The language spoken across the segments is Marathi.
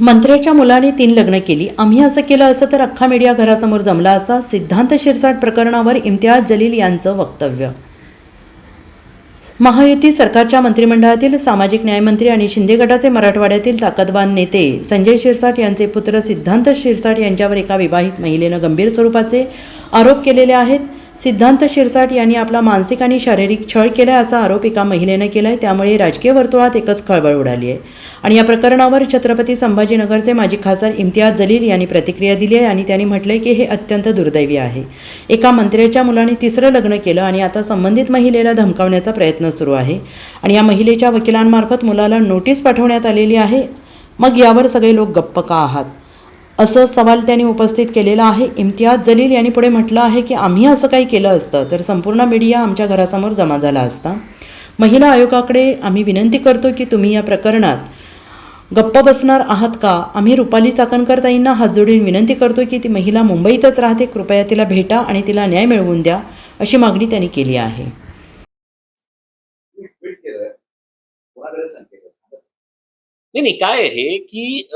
मंत्र्याच्या मुलाने तीन लग्न केली. आम्ही असं केलं असतं तर अख्खा मीडिया घरासमोर जमला असता. सिद्धांत शिरसाट प्रकरणावर इम्तियाज जलील यांचं वक्तव्य. महायुती सरकारच्या मंत्रिमंडळातील सामाजिक न्यायमंत्री आणि शिंदे गटाचे मराठवाड्यातील ताकदवान नेते संजय शिरसाट यांचे पुत्र सिद्धांत शिरसाट यांच्यावर एका विवाहित महिलेनं गंभीर स्वरूपाचे आरोप केलेले आहेत. सिद्धांत शिरसाट यांनी आपला मानसिक आणि शारीरिक छळ केला असा आरोप एका महिलेनं केला आहे त्यामुळे राजकीय वर्तुळात एकच खळबळ उडाली आहे. आणि या प्रकरणावर छत्रपती संभाजीनगरचे माजी खासदार इम्तियाज जलील यांनी प्रतिक्रिया दिली आहे आणि त्यांनी म्हटलंय की हे अत्यंत दुर्दैवी आहे. एका मंत्र्याच्या मुलाने तिसरं लग्न केलं आणि आता संबंधित महिलेला धमकावण्याचा प्रयत्न सुरू आहे. आणि या महिलेच्या वकिलांमार्फत मुलाला नोटीस पाठवण्यात आलेली आहे. मग यावर सगळे लोक गप्प का आहात? असं सवाल त्यांनी उपस्थित केलेला आहे. इम्तियाज जलील यांनी पुढे म्हटलं आहे की आम्ही असं काही केलं असतं तर संपूर्ण मीडिया आमच्या घरासमोर जमा झाला असता. महिला आयोगाकडे आम्ही विनंती करतो की तुम्ही या प्रकरणात गप्प बसणार आहात का? आम्ही रुपाली चाकणकर ताईंना हात जोडून विनंती करतो की ती महिला मुंबईतच राहते कृपया तिला भेटा आणि तिला न्याय मिळवून द्या अशी मागणी त्यांनी केली आहे? नाही काय आहे की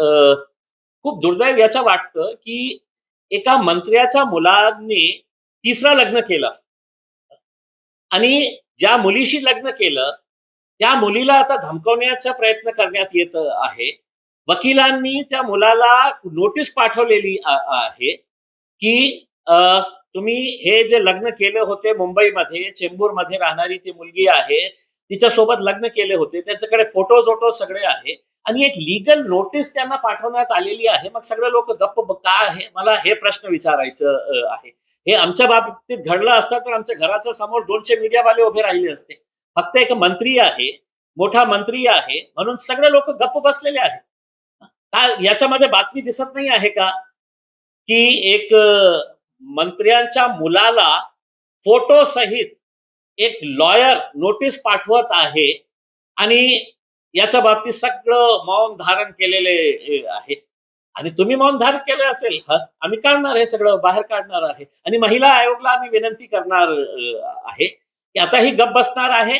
खूप दुर्दैव याचं वाटतं की एका मंत्र्याच्या मुलाने तिसरा लग्न केलं. आणि ज्या मुलीशी लग्न केलं त्या मुलीला आता धमकवण्याचा प्रयत्न करण्यात येत आहे. वकिलांनी त्या मुलाला नोटीस पाठवलेली आहे की अं, तुम्ही हे जे लग्न केले होते मुंबईमध्ये चेंबूरमध्ये राहणारी ती मुलगी आहे तिच्यासोबत लग्न केले होते त्यांच्याकडे फोटो वोटो सगळे आहे. आणि एक लिगल नोटीस त्यांना पाठवण्यात आलेली आहे. मग सगळे लोक गप्प का आहे? मला हे प्रश्न विचारायचं आहे. हे आमच्या बाबतीत घडलं असतं तर आमच्या घराच्या समोर दोनशे मीडियावाले उभे राहिले असते. फक्त एक मंत्री आहे मोठा मंत्री आहे म्हणून सगळे लोक गप्प बसलेले आहेत. का याच्यामध्ये बातमी दिसत नाही आहे का? की एक मंत्र्यांच्या मुलाला फोटो सहित एक लॉयर नोटीस पाठवत आहे आणि याच्या बाबतीत सगळं मौन धारण केलेले आहे. आणि तुम्ही मौन धारण केलं असेल ह, आम्ही काढणार हे सगळं बाहेर काढणार आहे. आणि महिला आयोगला आम्ही विनंती करणार आहे. की आता ही गप बसणार आहे.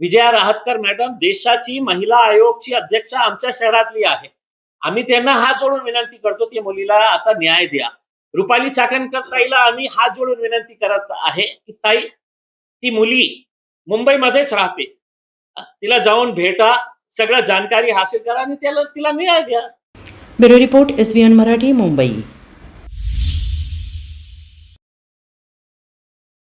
विजया राहतकर मॅडम देशाची महिला आयोगची अध्यक्ष आमच्या शहरातली आहे. आम्ही त्यांना हात जोडून विनंती करतो की मुलीला आता न्याय द्या. रुपाली चाकणकर ताईला आम्ही हात जोडून विनंती करत आहे की ताई ती मुली मुंबईमध्येच राहते. तिला जाऊन भेटा. सगळं जानकारी हासिल करा आणि त्याला तिला न्याय द्या bureau report S Marathi Mumbai.